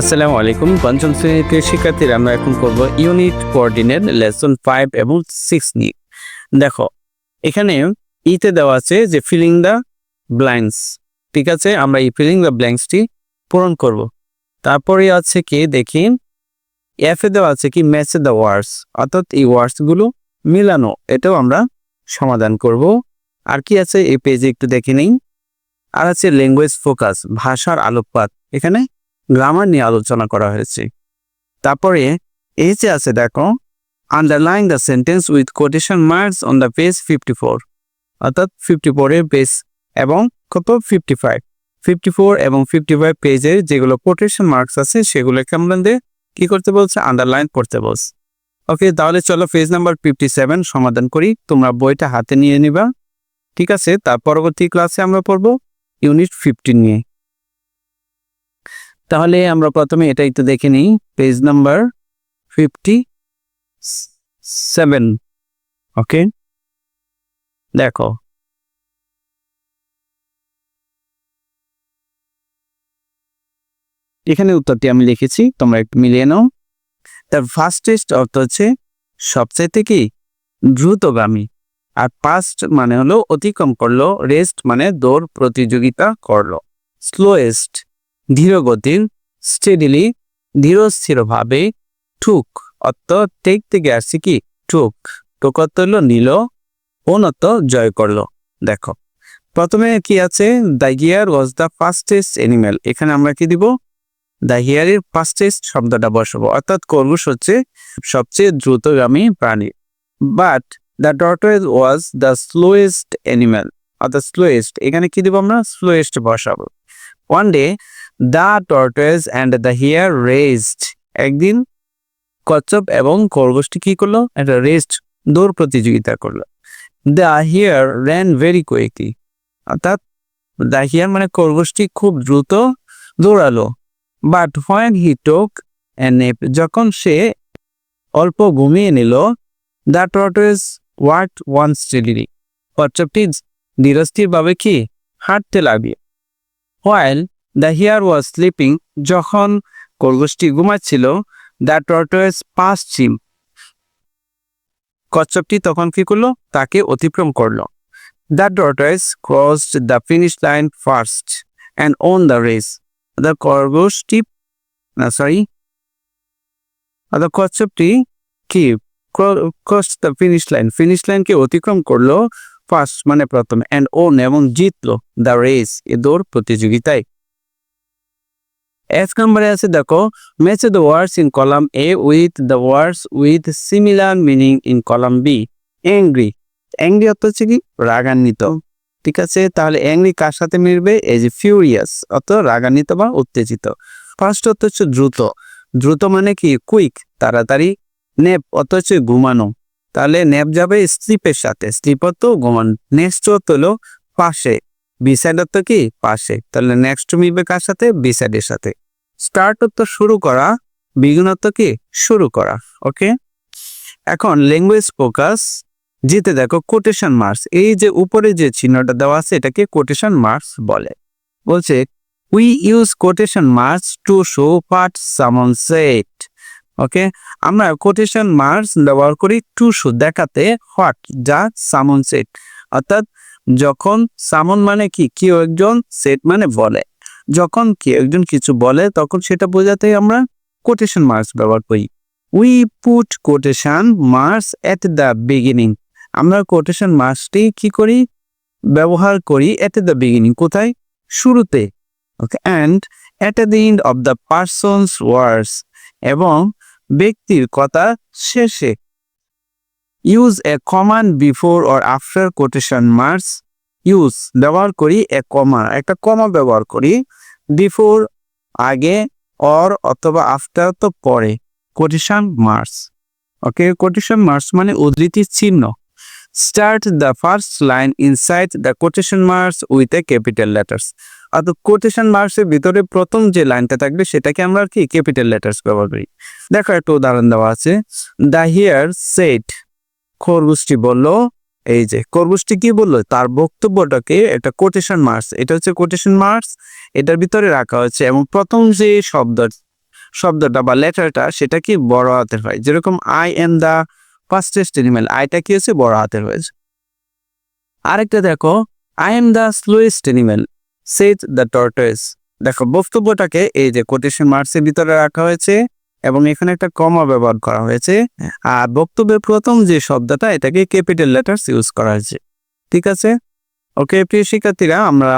আসসালামু আলাইকুম, পঞ্চম শ্রেণির শিক্ষার্থীরা আমরা এখন করব ইউনিট কোঅর্ডিনেট লেসন ফাইভ এবং সিক্স নিয়ে। দেখো, এখানে ইতে দেওয়া আছে যে ফিলিং দ্য ব্ল্যাঙ্কস, ঠিক আছে? আমরা এই ফিলিং দ্য ব্ল্যাঙ্কসটি পূরণ করব। তারপরে আছে কি, দেখি এফ দেওয়া আছে কি ম্যাচে দ্য ওয়ার্ডস অর্থাৎ এই ওয়ার্ডসগুলো মিলানো, এটাও আমরা সমাধান করব। আর কি আছে, এই পেজে একটু দেখে নিই। আর আছে ল্যাঙ্গুয়েজ ফোকাস ভাষার আলোকপাত, এখানে গ্রামার নিয়ে আলোচনা করা হয়েছে। তারপরে এই যে আছে দেখো underline the sentence with quotation marks on the page fifty four অর্থাৎ ফিফটি ফোরের পেজ এবং কত? ফিফটি ফাইভ ফিফটি ফোর এবং ফিফটি ফাইভ পেজের যেগুলো কোটেশন মার্কস আছে, সেগুলোকে আমাদের কি করতে বলছে? আন্ডারলাইন করতে বলছে। ওকে তাহলে চলো পেজ নাম্বার ফিফটি সেভেন সমাধান করি। তোমরা বইটা হাতে নিয়ে নিবা। ঠিক আছে, তার পরবর্তী ক্লাসে আমরা পড়ব। ইউনিট ফিফটিন নিয়ে। তাহলে আমরা প্রথমে এটা একটু দেখে নিই। Page number fifty seven okay দেখো। এখানে উত্তরটি আমি লিখেছি, তোমরা একটু মিলিয়ে নাও। তার ফাস্টেস্ট অর্থ হচ্ছে সবচাইতে কি? দ্রুতগামী। আর পাস্ট মানে হলো অতিক্রম করল রেস্ট মানে দৌড় প্রতিযোগিতা করল। স্লোয়েস্ট ধীরগতির স্টেডিলি ধীরস্থিরভাবে ঠুক অর্থ টেক থেকে আসছে কি? ঠুক টুক অর্থ হলো নিল অনত জয় করল। দেখো, প্রথমে কি আছে? The hare was the fastest animal এখানে আমরা কি দিব? দ্য হিয়ারের ফাস্টেস্ট শব্দটা বসাবো। অর্থাৎ খরগোশ হচ্ছে সবচেয়ে দ্রুতগামী প্রাণী। But the tortoise was the slowest animal অর্থাৎ স্লোয়েস্ট এখানে কি দিব আমরা? স্লোয়েস্ট বসাবো। One day the tortoise and the hare rest একদিন কচ্ছপ এবং খরগোশটি কি করল? একটা রেস্ট দৌড় প্রতিযোগিতা করল। The hare ran very quickly. অর্থাৎ দ্য হিয়ার মানে খরগোশটি খুব দ্রুত দৌড়ালো। বাট হোয়েন হি টোক নেপ, যখন সে অল্প ঘুমিয়ে নিল, the tortoise walked on steadily কচ্ছপটি ধীরস্থিরভাবে কি? হাঁটতে লাগবে while the hare was sleeping যখন খরগোশটি ঘুমাচ্ছিল দ্য টর্টোয়েজ পাস চিম কচ্ছপটি তখন কি করল? তাকে অতিক্রম করল। The tortoise crossed the finish line first and won the race the খরগোশটি না সরি দ্য কচ্ছপটি কি? Cross the finish line finish লাইনকে অতিক্রম করল ফার্স্ট মানে প্রথম অ্যান্ড ওন এবং জিতলো দ্য রেস এ দৌড় প্রতিযোগিতায়। এক নম্বরে আছে দেখো match the words in column A with the words with similar meaning in column B angry angry অর্থ হচ্ছে কি? রাগান্বিত। ঠিক আছে? তাহলে অ্যাংরি কার সাথে মিলবে? এই যে ফিউরিয়াস অর্থ রাগান্বিত বা উত্তেজিত। ফার্স্ট অর্থ হচ্ছে দ্রুত। দ্রুত মানে কি? কুইক তাড়াতাড়ি। নেপ অর্থ হচ্ছে ঘুমানো। তাহলে নেপ যাবে স্লিপের সাথে। স্লিপ অর্থ ঘুমানো। নেক্সট অর্থ হলো পাশে। বিসাইড অর্থ কি? পাশে। তাহলে নেক্সট মিলবে কার সাথে? বিসাইডের সাথে। স্টার্ট অর্থ শুরু করা বিগুন অর্থ কি? শুরু করা ওকে এখন ল্যাঙ্গুয়েজ ফোকাস জিতে দেখো কোটেশন মার্কস এই যে উপরে যে চিহ্নটা দেওয়া আছে, এটাকে কোটেশন মার্কস বলে। বলছে we use quotation marks to show part someone said okay আমরা কোটেশন মার্কস ব্যবহার করি টু শো দেখাতে হোয়াট যা সামন সেট অর্থাৎ যখন সামন মানে কি? কেউ একজন সেট মানে বলে। যখন কেউ একজন কিছু বলে, তখন সেটা বোঝাতে আমরা কোটেশন মার্কস ব্যবহার করি। We put quotation marks at the beginning আমরা কোটেশন মার্কসটি কি করি? ব্যবহার করি এট দ্য বিগিনিং কোথায়? শুরুতে। Okay and at the end of the person's words এবং ব্যক্তির কথা শেষে। Use a comma before or after quotation marks use ব্যবহার করি এ কমা একটা কমা ব্যবহার করি বিফোর আগে অর অথবা আফটার তো পরে quotation marks okay quotation marks মানে উদ্ধৃতির চিহ্ন। Start the first line inside the quotation marks with a capital letters অর্থাৎ কোটেশন মার্কসের ভিতরে প্রথম যে লাইনটা থাকবে, সেটাকে আমরা কি ক্যাপিটাল লেটার্স ব্যবহার করি। দেখো একটা উদাহরণ দেওয়া আছে। দ্য হিয়ার সেট খরগোশটি বলল, এই যে, খরগোশটি কি বলল? তার বক্তব্যটাকে একটা কোটেশন মার্কস এটা হচ্ছে কোটেশন মার্কস এটার ভিতরে রাখা হয়েছে এবং প্রথম যে শব্দ, শব্দটা বা লেটারটা সেটা কি বড় হাতের হয়? যেরকম I am the fastest animal আইটা কি হচ্ছে? বড় হাতের হয়েছে। আরেকটা দেখো I am the slowest animal said the tortoise দেখো, বক্তব্যটাকে এই যে কোটেশন মার্কসের ভিতরে রাখা হয়েছে। এবং এখানে একটা কমা ব্যবহার করা হয়েছে। আর বক্তব্যের প্রথম যে শব্দটা, এটাকে ক্যাপিটাল লেটার্স ইউজ করা হয়েছে। ঠিক আছে? ওকে প্রিয় শিক্ষার্থীরা, আমরা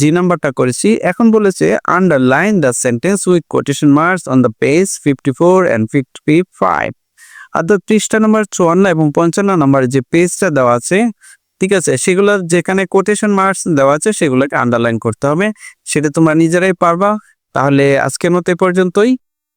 জি নাম্বারটা করেছি। এখন বলেছে underline the sentence with quotation marks on the page fifty four and fifty five অর্থাৎ পৃষ্ঠা নম্বর চুয়ান্ন এবং পঞ্চান্ন নম্বর যে পেজটা দেওয়া আছে, ঠিক আছে? সেগুলো যেখানে কোটেশন মার্কস দেওয়া আছে, সেগুলোকে আন্ডারলাইন করতে হবে। সেটা তোমরা নিজেরাই পারবা। তাহলে আজকের মতো এ পর্যন্তই।